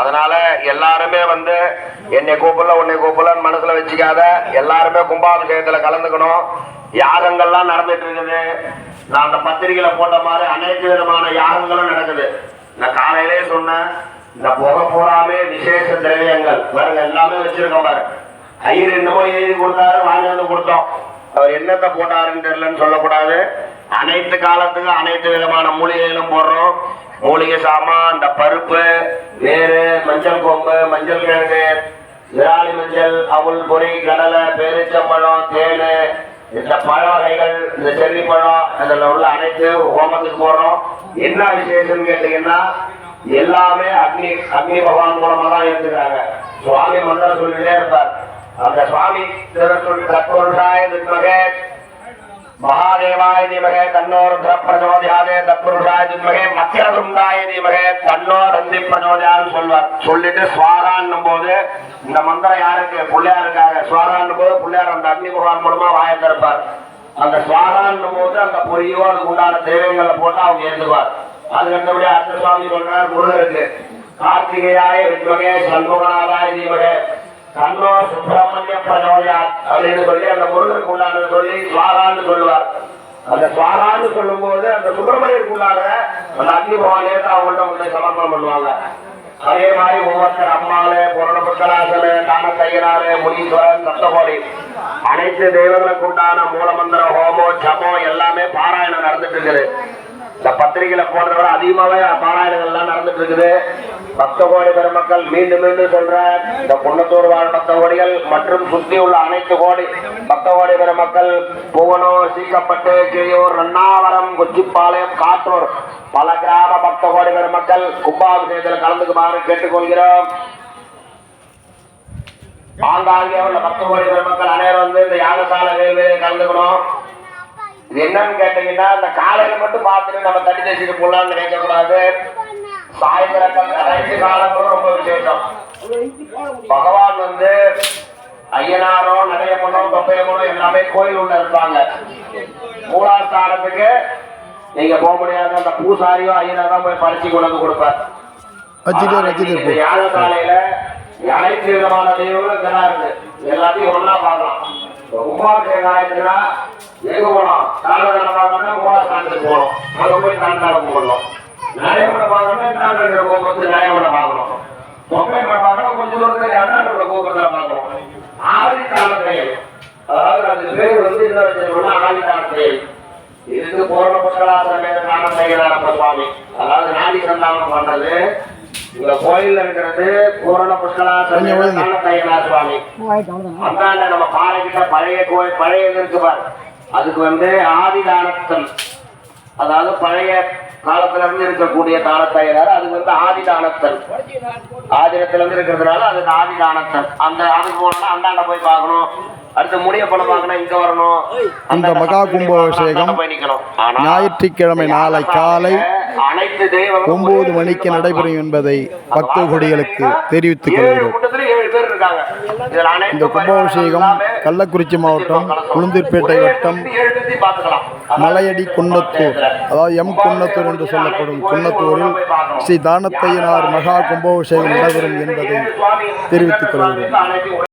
அதனால எல்லாருமே வந்து என்னை கூப்பிடல உன்னை கூப்பிடலன்னு மனசுல வச்சுக்காத. எல்லாருமே கும்பாபிஷேகத்துல கலந்துக்கணும். யாகங்கள்லாம் நடந்துட்டு இருக்குது. நான் அந்த பத்திரிகையில போட்ட மாதிரி அனைத்து விதமான யாகங்களும் நடக்குது. நான் காலையிலே சொன்னேன் இந்த புகை பூராமே விசேஷ திரவியங்கள். பாருங்க எல்லாமே வச்சிருக்கோம் பாரு. ஐயர் என்னமோ எழுதி கொடுத்தாரு வாங்கி வந்து கொடுத்தோம். அவர் என்னத்தை போட்டாருன்னு தெரியலன்னு சொல்லக்கூடாது. அனைத்து காலத்துக்கும் அனைத்து விதமான மூலிகைகளும் போடுறோம். மூலிகை சாமான் இந்த பருப்பு வேறு மஞ்சள் கொம்பு மஞ்சள் கிழங்கு விராலி மஞ்சள் அவுள் பொறி கடலை பேரிச்சம்பழம் தேனு இந்த பழ வகைகள் இந்த செல்லி பழம் அதில் உள்ள அனைத்து ஹோமத்துக்கு போடுறோம். என்ன விசேஷம் கேட்டீங்கன்னா எல்லாமே அக்னி அக்னி பகவான் மூலமா தான் இருந்துக்கிறாங்க. சுவாமி மந்திரம் சொல்லிட்டே இருப்பார். அந்த சுவாமி தத்புருஷாய வித்மகே மகாதேவாய தீமகே தன்னோருத்ர பிரஜோதியாதே தத்புருஷாய வித்மகே மத்தியருண்டாய தீமகே தன்னோ ரந்தி பிரஜோதியான்னு சொல்வார். சொல்லிட்டு சுவாகான்னும் போது இந்த மந்திரம் யாருக்கு? பிள்ளையாருக்காக. சுவாகான்னும் போது பிள்ளையார் அந்த அக்னி குரான் மூலமா வாயை திறப்பார். அந்த சுவாகான்னும் போது அந்த பொரியோ அதுக்கு உண்டான தெய்வங்களை போட்டு அவங்க ஏற்றுவார் அது கண்டபடியே அடுத்த சுவாமி சொல்றார் முருகருக்கு கார்த்திகையாய வித்மகே சண்முகநாதாய தீமகே கண்ணோ சுப்பிரமணிய பிரஜோயாத் அப்படின்னு சொல்லி அந்த முருகனுக்கு உண்டானது சொல்லி சுவாரான்னு சொல்லுவார். அந்த சுவாரான்னு சொல்லும் போது அந்த சுப்பிரமணியருக்கு உண்டான அந்த அக்னி பகவானே தான் அவங்கள்ட்ட வந்து சமர்ப்பணம் பண்ணுவாங்க. அதே மாதிரி ஒவ்வொருத்தர் அம்மாளு புரணபுத்தராசல தான கையனாரு முனீஸ்வரன் சப்தகோடி. அனைத்து தெய்வங்களுக்கு உண்டான மூலமந்திர ஹோமோ ஜபம் எல்லாமே பாராயணம் நடந்துட்டு இருக்குது. இந்த பத்திரிகையில போடுறத விட அதிகமாவே பாராயணங்கள் எல்லாம் நடந்துட்டு இருக்குது. பக்த கோடி பெருமக்கள் மீண்டும் மீண்டும் சொல்ற இந்த குன்னத்தூர் வாழ் பக்த கோடிகள் மற்றும் சுத்தி உள்ள அனைத்து கோடி பக்த கோடி பெருமக்கள் புவனூர் சீக்கப்பட்டு கிழியூர் ரன்னாவரம் கொச்சிப்பாளையம் காட்டூர் பல கிராம பக்த கோடி பெருமக்கள் கும்பாபிஷேகத்தில் கலந்துக்குமாறு கேட்டுக்கொள்கிறோம். ஆங்காங்கே உள்ள பக்த கோடி பெருமக்கள் அனைவரும் வந்து இந்த யாகசாலை கலந்துக்கணும். என்னன்னு கேட்டீங்கன்னா இந்த காலையில மட்டும் பார்த்துட்டு நம்ம தண்ணி தேய்ச்சிட்டு போடலாம்னு நினைக்க கூடாது சாயந்தரம் அனைத்து காலங்களும் ரொம்ப விசேஷம். பகவான் வந்து ஐயனாரோ நடையம்மனோ தொப்பையம்மனோ எல்லாமே கோயில் உள்ள இருப்பாங்க மூலாஸ்தானத்துக்கு நீங்க போக முடியாத. அந்த பூசாரியோ ஐயனாரோ போய் பறிச்சு கொண்டு வந்து கொடுப்பார். யாகசாலையில அனைத்து விதமான தெய்வங்களும் இதெல்லாம் இருக்கு. எல்லாத்தையும் ஒண்ணா பார்க்கலாம். கும்பாபிஷேகம் ஆயிடுச்சுன்னா எங்க போனோம் தாழ்வாரம் பார்க்கணும்னா மூலாஸ்தானத்துக்கு போகணும். அங்க போய் தாழ்வாரம் போகணும் நியாயமனை பார்க்கணும்னா தாழ்வாரம் கோபுரத்து நியாயமனை பார்க்கணும். தொப்பை பார்க்கணும் கொஞ்சம் தூரத்துல அண்ணாண்டோட கோபுரத்துல பார்க்கணும். ஆதி தாளத்தையில் அதாவது அது பேர் வந்து என்ன வச்சிருக்கோம்னா ஆதி இதுக்கு பூரண சுவாமி அதாவது நாடி சந்தானம் பண்றது. இந்த கோயில்ல இருக்கிறது பூரண புஷ்கலாசனமே கொஞ்சம் ஒழுங்கு. நாம செய்கிறார் சுவாமி. அந்தாண்ட நம்ம பாறைகிட்ட பழைய கோயில் பழைய இருக்கு பாரு. அதுக்கு வந்து ஆதிதானத்தன். அதாவது பழைய காலத்துல இருந்து இருக்கக்கூடிய தானத்தையர் அது வந்து ஆதிதானத்தன். ஆதினத்துல இருந்து இருக்கிறதுனால அதுக்கு ஆதிதானத்தன். அந்த அதுக்கு போனா அந்தாண்ட போய் பார்க்கணும். அடுத்து முடிய படம் பார்க்கணும் இங்க வரணும். இந்த மகா கும்பாபிஷேகம் ஞாயிற்றுக்கிழமை நாளை காலை ஒன்பது மணிக்கு நடைபெறும் என்பதை பக்த கொடிகளுக்கு தெரிவித்துக் கொள்கிறோம். இந்த கும்பாபிஷேகம் கள்ளக்குறிச்சி மாவட்டம் உளுந்தூர்பேட்டை வட்டம் மலையடி குன்னத்தூர் அதாவது எம் குன்னத்தூர் என்று சொல்லப்படும் குன்னத்தூரில் ஸ்ரீ தானத்தையனார் மகா கும்பாபிஷேகம் நடைபெறும் என்பதை தெரிவித்துக் கொள்கிறோம்.